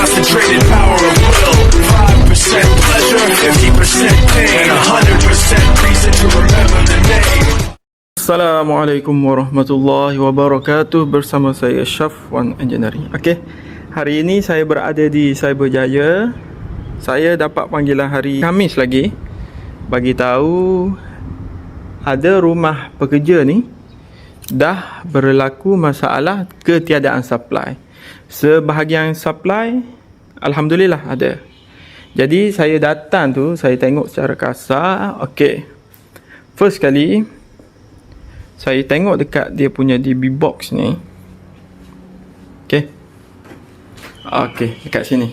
concentrated power of will. 5% pleasure, 50% pain, and 100% reason to remember the name. Assalamualaikum warahmatullahi wabarakatuh. Bersama saya Syafwan Engineering. Okey. Hari ini saya berada di Cyberjaya Saya dapat panggilan hari Khamis lagi. Bagi tahu Ada rumah pekerja ni Dah berlaku masalah ketiadaan supply Sebahagian supply Alhamdulillah ada Jadi saya datang tu Saya tengok secara kasar Okey First kali saya tengok dekat dia punya DB box ni. Okey. Okey, dekat sini.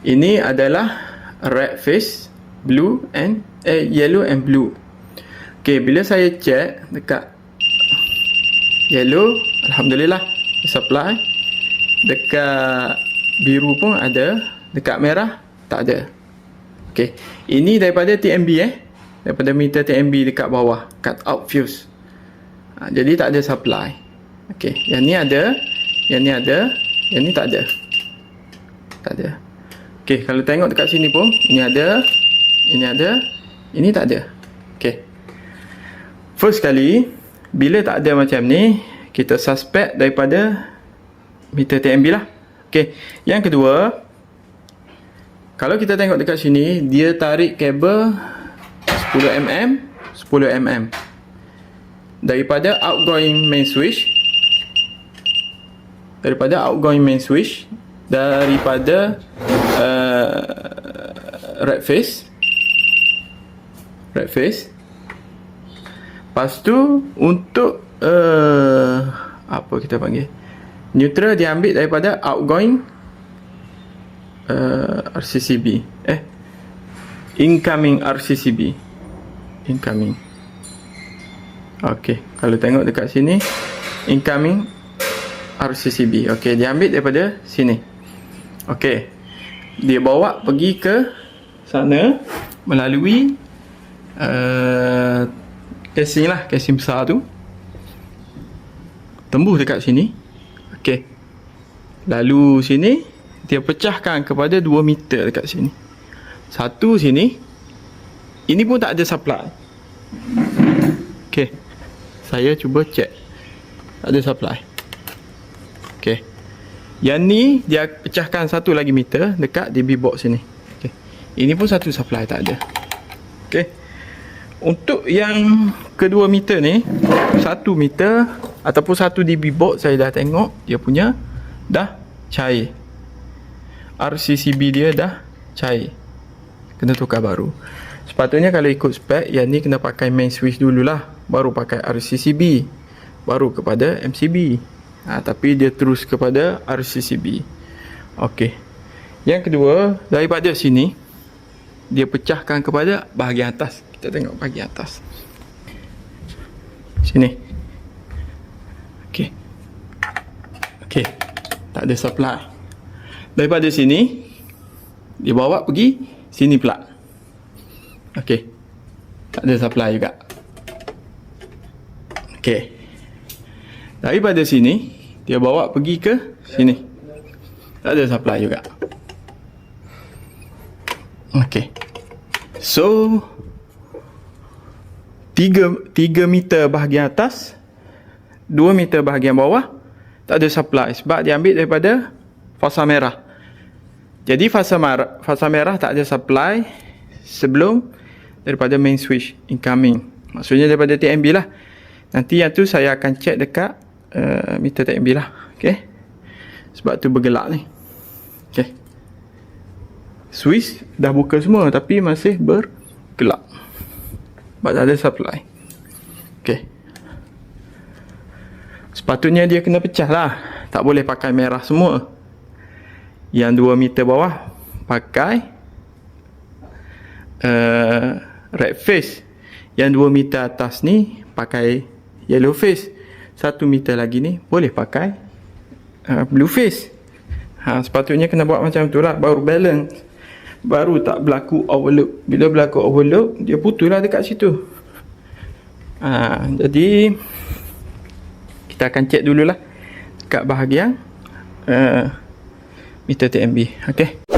Ini adalah red face, blue and eh yellow and blue. Okey, bila saya check dekat yellow, alhamdulillah supply. Dekat biru pun ada, dekat merah tak ada. Okey. Ini daripada TMB eh. Daripada meter TMB dekat bawah, cut out fuse. Ha, jadi tak ada supply. Okey, yang ni ada, yang ni ada, yang ni tak ada. Tak ada. Okey, kalau tengok dekat sini pun, ini ada, ini ada, ini tak ada. Okey. First kali, bila tak ada macam ni, kita suspect daripada meter TMB lah. Okey, yang kedua, kalau kita tengok dekat sini, dia tarik kabel 10mm, 10mm daripada outgoing main switch daripada outgoing main switch daripada uh, red face red face. Lepas tu untuk uh, apa kita panggil neutral diambil daripada outgoing uh, RCCB eh incoming RCCB incoming Okey, kalau tengok dekat sini incoming RCCB. Okey, dia ambil daripada sini. Okey. Dia bawa pergi ke sana melalui uh, casing lah, casing besar tu. Tembus dekat sini. Okey. Lalu sini dia pecahkan kepada 2 meter dekat sini. Satu sini. Ini pun tak ada supply. Okey saya cuba check tak ada supply ok yang ni dia pecahkan satu lagi meter dekat DB box sini ok ini pun satu supply tak ada ok untuk yang kedua meter ni satu meter ataupun satu DB box saya dah tengok dia punya dah cair. RCCB dia dah cair. Kena tukar baru. Sepatutnya kalau ikut spek yang ni kena pakai main switch dululah. Baru pakai RCCB baru kepada MCB ha, tapi dia terus kepada RCCB ok yang kedua daripada sini dia pecahkan kepada bahagian atas. Kita tengok bahagian atas. Sini ok ok tak ada supply daripada sini dia bawa pergi sini pula ok tak ada supply juga Okey. Daripada sini dia bawa pergi ke sini. Tak ada supply juga. Okey. So 3 3 meter bahagian atas, 2 meter bahagian bawah tak ada supply sebab dia ambil daripada fasa merah. Jadi fasa merah, fasa merah tak ada supply sebelum daripada main switch incoming. Maksudnya daripada TMB lah. Nanti yang tu saya akan check dekat uh, meter TMB lah. Okay. Sebab tu bergelak ni. Okay. Swiss dah buka semua tapi masih bergelak. Sebab tak ada supply. Okay. Sepatutnya dia kena pecah lah. Tak boleh pakai merah semua. Yang 2 meter bawah pakai uh, red face. Yang 2 meter atas ni pakai yellow face satu meter lagi ni boleh pakai uh, blue face ha, sepatutnya kena buat macam tu lah baru balance baru tak berlaku overload bila berlaku overload dia putus lah dekat situ ha, jadi kita akan check dululah dekat bahagian uh, meter TMB. Okay.